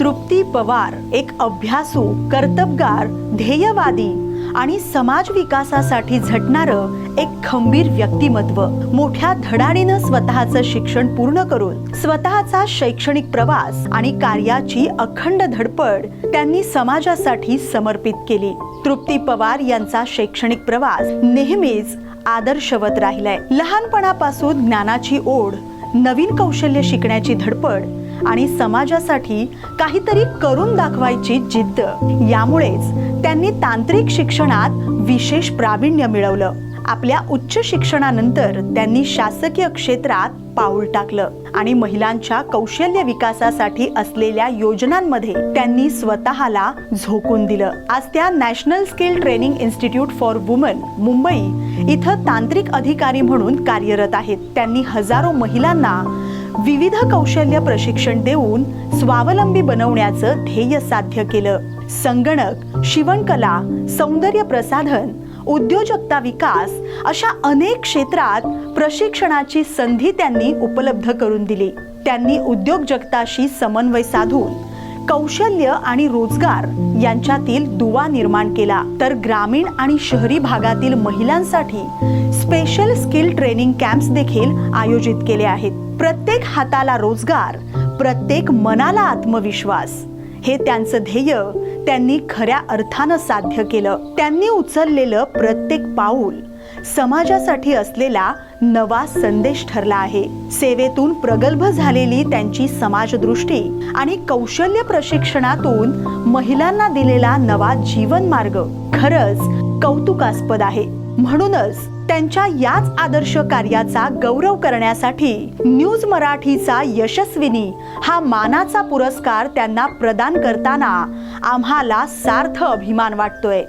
तृप्ती पवार एक अभ्यासू कर्तबगार ध्येयवादी आणि समाज विकासासाठी झटणारं एक खंबीर व्यक्तिमत्व. मोठ्या धडाडीनं स्वतःचं शिक्षण पूर्ण करून स्वतःचा शैक्षणिक प्रवास आणि कार्याची अखंड धडपड त्यांनी समाजासाठी समर्पित केली. तृप्ती पवार यांचा शैक्षणिक प्रवास नेहमीच आदर्शवत राहिलाय. लहानपणापासून ज्ञानाची ओढ नवीन कौशल्य शिकण्याची धडपड आणि समाजासाठी काहीतरी करून दाखवायची जिद्द. यामुळेच त्यांनी तांत्रिक शिक्षणात विशेष प्रावीण्य मिळवलं. आपल्या उच्च शिक्षणानंतर त्यांनी शासकीय क्षेत्रात पाऊल टाकलं आणि महिलांच्या कौशल्य विकासासाठी असलेल्या योजनांमध्ये त्यांनी स्वतःला झोकून दिलं. आज त्या national skill training institute for women Mumbai इथं तांत्रिक अधिकारी म्हणून कार्यरत आहेत. त्यांनी हजारो महिलांना विविध कौशल्य प्रशिक्षण देऊन स्वावलंबी बनवण्याचं ध्येय साध्य केलं. संगणक शिवणकला सौंदर्य प्रसाधन उद्योजकता विकास अशा अनेक क्षेत्रात प्रशिक्षणाची संधी त्यांनी उपलब्ध करून दिली. त्यांनी उद्योजकताशी समन्वय साधून कौशल्य आणि रोजगार यांच्यातील दुवा निर्माण केला. तर ग्रामीण आणि शहरी भागातील महिलांसाठी स्पेशल स्किल ट्रेनिंग कॅम्प्स देखील आयोजित केले आहेत. प्रत्येक हाताला रोजगार प्रत्येक मनाला आत्मविश्वास. हे त्यांचं ध्येय. त्यांनी खऱ्या अर्थानं साध्य केलं. त्यांनी उचललेलं प्रत्येक पाऊल समाजासाठी असलेला नवा संदेश ठरला आहे. सेवेतून प्रगल्भ झालेली त्यांची समाजदृष्टी आणि कौशल्य प्रशिक्षणातून महिलांना दिलेला नवा जीवन मार्ग खरंच कौतुकास्पद आहे. म्हणूनच त्यांच्या याच आदर्श कार्याचा गौरव करण्यासाठी न्यूज मराठीचा यशस्विनी हा मानाचा पुरस्कार त्यांना प्रदान करताना आम्हाला सार्थ अभिमान वाटतोय.